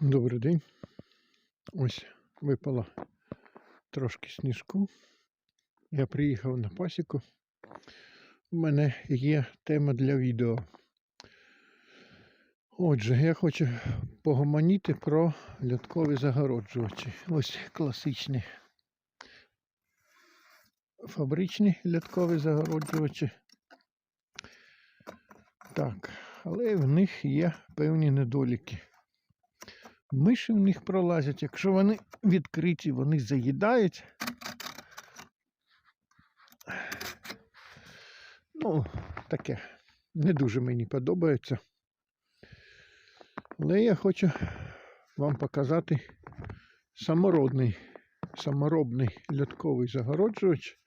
Добрий день. Ось випало трошки сніжку. Я приїхав на пасіку. У мене є тема для відео. Отже, я хочу погомоніти про льоткові загороджувачі. Ось класичні фабричні льоткові загороджувачі. Так, але в них є певні недоліки. Миші в них пролазять. Якщо вони відкриті, вони заїдають. Ну, таке не дуже мені подобається. Але я хочу вам показати самородний, саморобний льотковий загороджувач.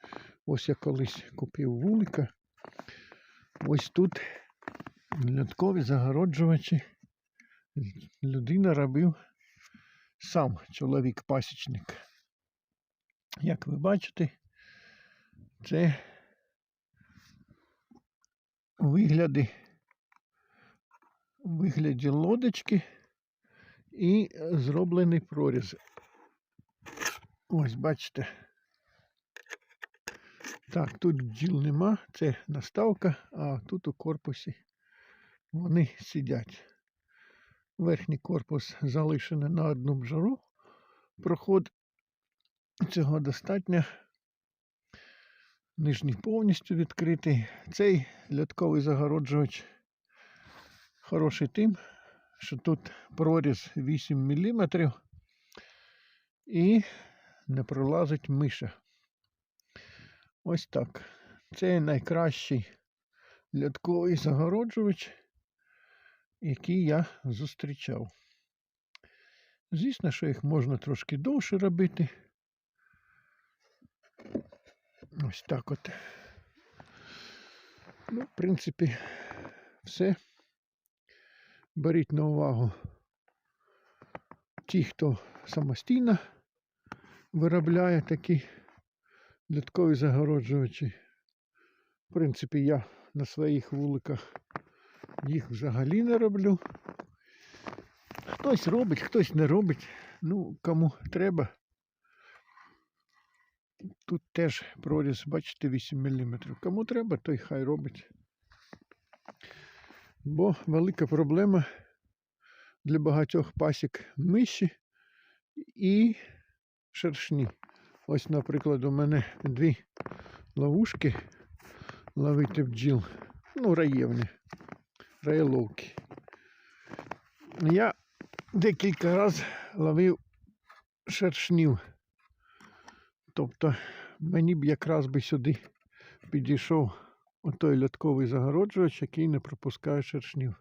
Ось я колись купив вулика. Ось тут льоткові загороджувачі людина робив сам чоловік-пасічник. Як ви бачите, це вигляди, вигляді лодочки і зроблений проріз. Ось бачите. Так, тут бджіл нема, це наставка, а тут у корпусі вони сидять. Верхній корпус залишений на одну бжару. Проход цього достатньо. Нижній повністю відкритий. Цей льотковий загороджувач хороший тим, що тут проріз 8 мм і не пролазить миша. Ось так. Це найкращий льотковий загороджувач які я зустрічав. Звісно, що їх можна трошки довше робити. Ось так от. Ну, в принципі, все. Беріть на увагу ті, хто самостійно виробляє такі літкові загороджувачі. В принципі, я на своїх вуликах їх взагалі не роблю. Хтось робить, хтось не робить. Ну, кому треба. Тут теж проріз, бачите, 8 мм. Кому треба, той хай робить. Бо велика проблема для багатьох пасік миші і шершні. Ось, наприклад, у мене дві ловушки ловити бджіл. Ну, раєвні рейловки. Я декілька разів ловив шершнів. Тобто мені б якраз би сюди підійшов отой льотковий загороджувач, який не пропускає шершнів.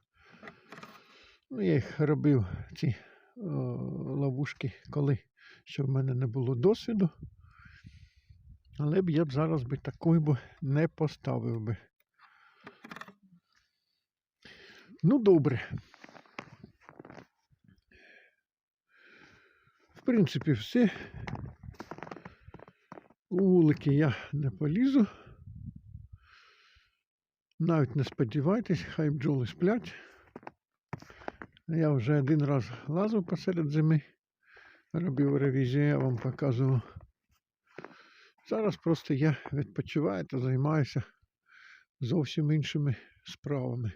Ну, я їх робив, ці о, ловушки, коли ще в мене не було досвіду. Але б я б зараз би такої б не поставив би. Ну, добре. В принципі, все. У вулики я не полізу. Навіть не сподівайтесь, хай бджоли сплять. Я вже один раз лазив посеред зими, робив ревізію, я вам показував. Зараз просто я відпочиваю та займаюся зовсім іншими справами.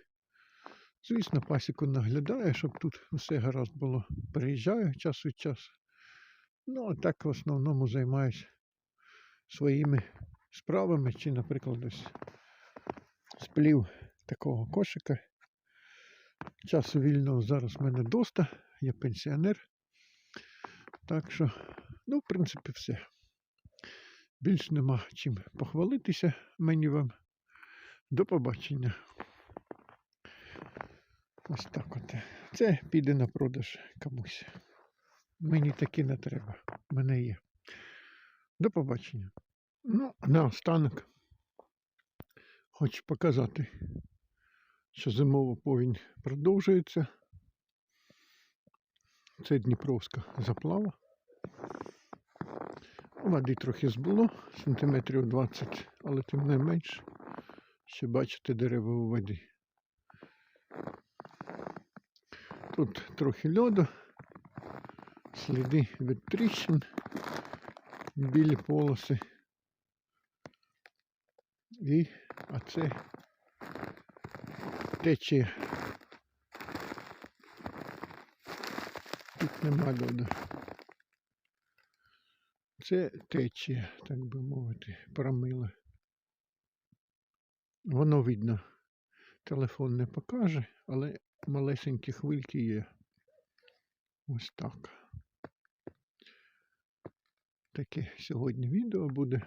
Звісно, пасіку наглядаю, щоб тут все гаразд було. Приїжджаю час від часу. Ну, а так в основному займаюся своїми справами, чи, наприклад, ось сплів такого кошика. Часу вільного зараз в мене доста, я пенсіонер. Так що, ну, в принципі, все. Більш нема чим похвалитися мені вам. До побачення. Ось так от. Це піде на продаж комусь. Мені такі не треба. Мене є. До побачення. Ну, наостанок хочу показати, що зимова повінь продовжується. Це Дніпровська заплава. Води трохи збуло, сантиметрів 20, але тим не менш, ще бачите дерева у воді. Тут трохи льоду, сліди від тріщин, білі полоси. І а це течія. Тут нема льоду. Це течія, так би мовити, промила. Воно видно. Телефон не покаже, але малесенькі хвильки є. Ось так. Таке сьогодні відео буде.